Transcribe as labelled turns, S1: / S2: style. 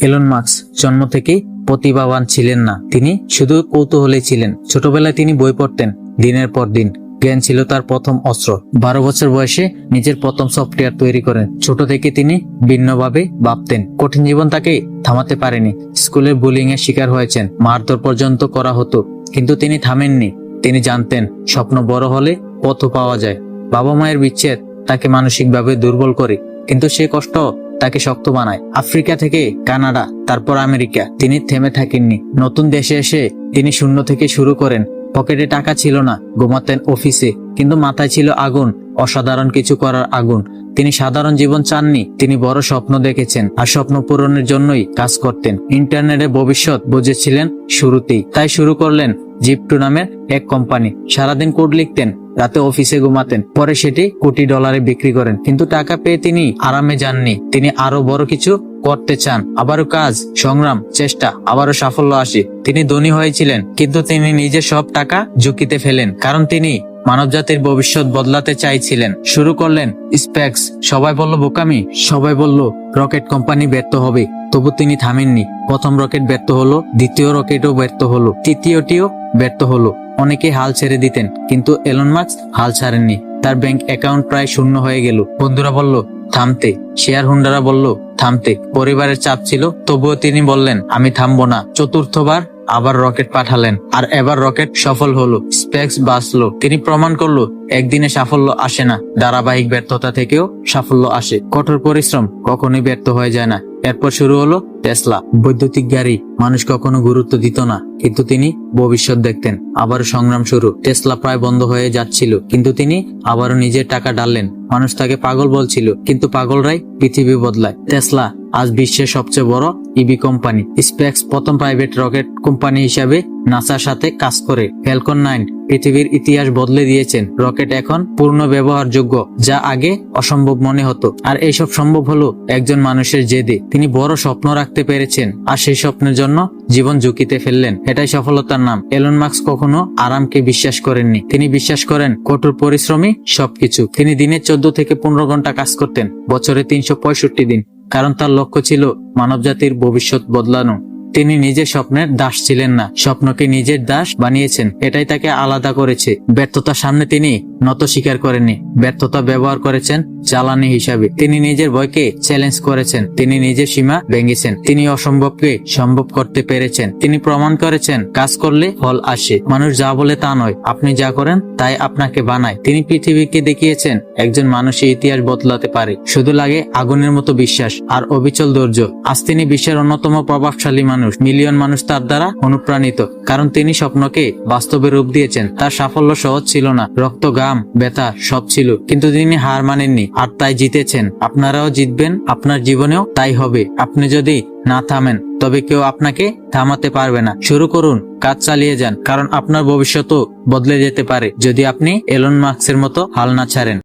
S1: Elon marks জন্ম থেকেই প্রতিভাবান ছিলেন না। তিনি শুধু কৌতূহলী ছিলেন। ছোটবেলায় তিনি বই পড়তেন, দিনের পর দিন। জ্ঞান ছিল তার প্রথম অস্ত্র। বারো বছর বয়সে নিজের প্রথম সফটওয়্যার তৈরি করেন। ছোট থেকে তিনি ভিন্নভাবে ভাবতেন। কঠিন জীবন তাকে থামাতে পারেনি। স্কুলে বুলিং এর শিকার হয়েছেন। মারধর পর্যন্ত করা হতো। কিন্তু তিনি থামেননি। তিনি জানতেন, স্বপ্ন বড় হলে পথ পাওয়া যায়। বাবা মায়ের বিচ্ছেদ তাকে মানসিকভাবে দুর্বল করে। কিন্তু সে কষ্ট তাকে শক্ত বানায়। আফ্রিকা থেকে কানাডা, তারপর আমেরিকা। তিনি থেমে থাকেননি। নতুন দেশে এসে তিনি শূন্য থেকে শুরু করেন। পকেটে টাকা ছিল না, ঘুমাতেন অফিসে, কিন্তু মাথায় ছিল আগুন, অসাধারণ কিছু করার আগুন। তিনি সাধারণ জীবন চাননি, তিনি বড় স্বপ্ন দেখেছেন, আর স্বপ্ন পূরণের জন্যই কাজ করতেন। ইন্টারনেটে ভবিষ্যৎ বুঝেছিলেন শুরুতেই, তাই শুরু করলেন জিপটু নামের এক কোম্পানি। সারাদিন কোড লিখতেন রাতে অফিসে ঘুমাতেন। পরে সেটি কোটি ডলারে বিক্রি করেন। কিন্তু টাকা পেয়ে তিনি আরামে যাননি। তিনি আরও বড় কিছু করতে চান। আবারও কাজ, সংগ্রাম, চেষ্টা, আবারও সাফল্য আসে। তিনি ধনী হয়েছিলেন, কিন্তু তিনি নিজের সব টাকা ঝুঁকিতে ফেলেন। কারণ তিনি মানবজাতির ভবিষ্যৎ বদলাতে চাইছিলেন। শুরু করলেন স্পেক্স সবাই বলল, বোকামি। সবাই বলল, রকেট কোম্পানি ব্যর্থ হবে। তবু তিনি থামেননি। প্রথম রকেট ব্যর্থ হলো, দ্বিতীয় রকেটও ব্যর্থ হলো, তৃতীয়টিও ব্যর্থ হলো। অনেকে হাল ছেড়ে দিতেন, কিন্তু এলন মার্কস হাল ছাড়েননি। তার ব্যাংক অ্যাকাউন্ট প্রায় শূন্য হয়ে গেল। বন্ধুরা বলল, থামতে। শেয়ার হোল্ডাররা বলল, থামতে। পরিবারের চাপ ছিল, তবুও তিনি বললেন, আমি থামবো না। চতুর্থবার আবার রকেট পাঠালেন, আর এবার রকেট সফল হলো। স্পেক্স বাঁচলো। তিনি প্রমাণ করল, একদিনে সাফল্য আসে না। ধারাবাহিক ব্যর্থতা থেকেও সাফল্য আসে। কঠোর পরিশ্রম কখনোই ব্যর্থ হয়ে যায় না। এরপর শুরু হলো টেসলা। বৈদ্যুতিক গাড়ি, মানুষ কখনো গুরুত্ব দিত না। কিন্তু তিনি ভবিষ্যৎ দেখতেন। আবার সংগ্রাম শুরু। টেসলা প্রায় বন্ধ হয়ে যাচ্ছিল। কিন্তু তিনি আবারও নিজের টাকা ডাললেন। মানুষ তাকে পাগল বলছিল, কিন্তু পাগলরাই পৃথিবী বদলায়। টেসলা আজ বিশ্বের সবচেয়ে বড় ইবি কোম্পানি। স্পেক্স প্রথম প্রাইভেট রকেট কোম্পানি হিসাবে নাসার সাথে কাজ করে। ফ্যালকন নাইন পৃথিবীর ইতিহাস বদলে দিয়েছেন। রকেট এখন পূর্ণ ব্যবহারযোগ্য, যা আগে অসম্ভব মনে হতো। আর এইসব সম্ভব হলো একজন মানুষের জেদে। তিনি বড় স্বপ্ন রাখতে পেরেছেন। আর সেই স্বপ্নের জন্য জীবন ঝুঁকিতে ফেললেন। এটাই সফলতার নাম। এলন মার্কস কখনো আরামকে বিশ্বাস করেননি। তিনি বিশ্বাস করেন, কঠোর পরিশ্রমী সবকিছু। তিনি দিনে চোদ্দ থেকে পনেরো ঘণ্টা কাজ করতেন, বছরে তিনশো পঁয়ষট্টি দিন। কারণ তার লক্ষ্য ছিল মানবজাতির ভবিষ্যৎ বদলানো। তিনি নিজের স্বপ্নের দাস ছিলেন না। স্বপ্নকে নিজের দাস বানিয়েছেন। এটাই তাকে আলাদা করেছে। ব্যর্থতার সামনে তিনি নত স্বীকার করেননি। ব্যর্থতা ব্যবহার করেছেন জ্বালানি হিসাবে। তিনি নিজের ভয়কে চ্যালেঞ্জ করেছেন। তিনি নিজের সীমা ভেঙেছেন। তিনি অসম্ভবকে সম্ভব করতে পেরেছেন। তিনি প্রমাণ করেছেন, কাজ করলে ফল আসে। মানুষ যা বলে তা নয়। আপনি যা করেন, তাই আপনাকে বানায়। তিনি পৃথিবীকে দেখিয়েছেন, একজন মানুষের ইতিহাস বদলাতে পারে। শুধু লাগে আগুনের মতো বিশ্বাস আর অবিচল ধৈর্য। আজ তিনি বিশ্বের অন্যতম প্রভাবশালী মানুষ। মিলিয়ন মানুষ তার দ্বারা অনুপ্রাণিত, কারণ তিনি স্বপ্নকে বাস্তবে রূপ দিয়েছেন। তার সাফল্য সহজ ছিল না, রক্ত গাম ব্যথা সব ছিল, কিন্তু তিনি হার মানেননি আর তাই জিতেছেন। আপনারাও জিতবেন, আপনার জীবনেও তাই হবে। আপনি যদি না থামেন, তবে কেউ আপনাকে থামাতে পারবে না। শুরু করুন, কাজ চালিয়ে যান, কারণ আপনার ভবিষ্যৎও বদলে যেতে পারে, যদি আপনি এলন মার্কসের মতো হাল না ছাড়েন।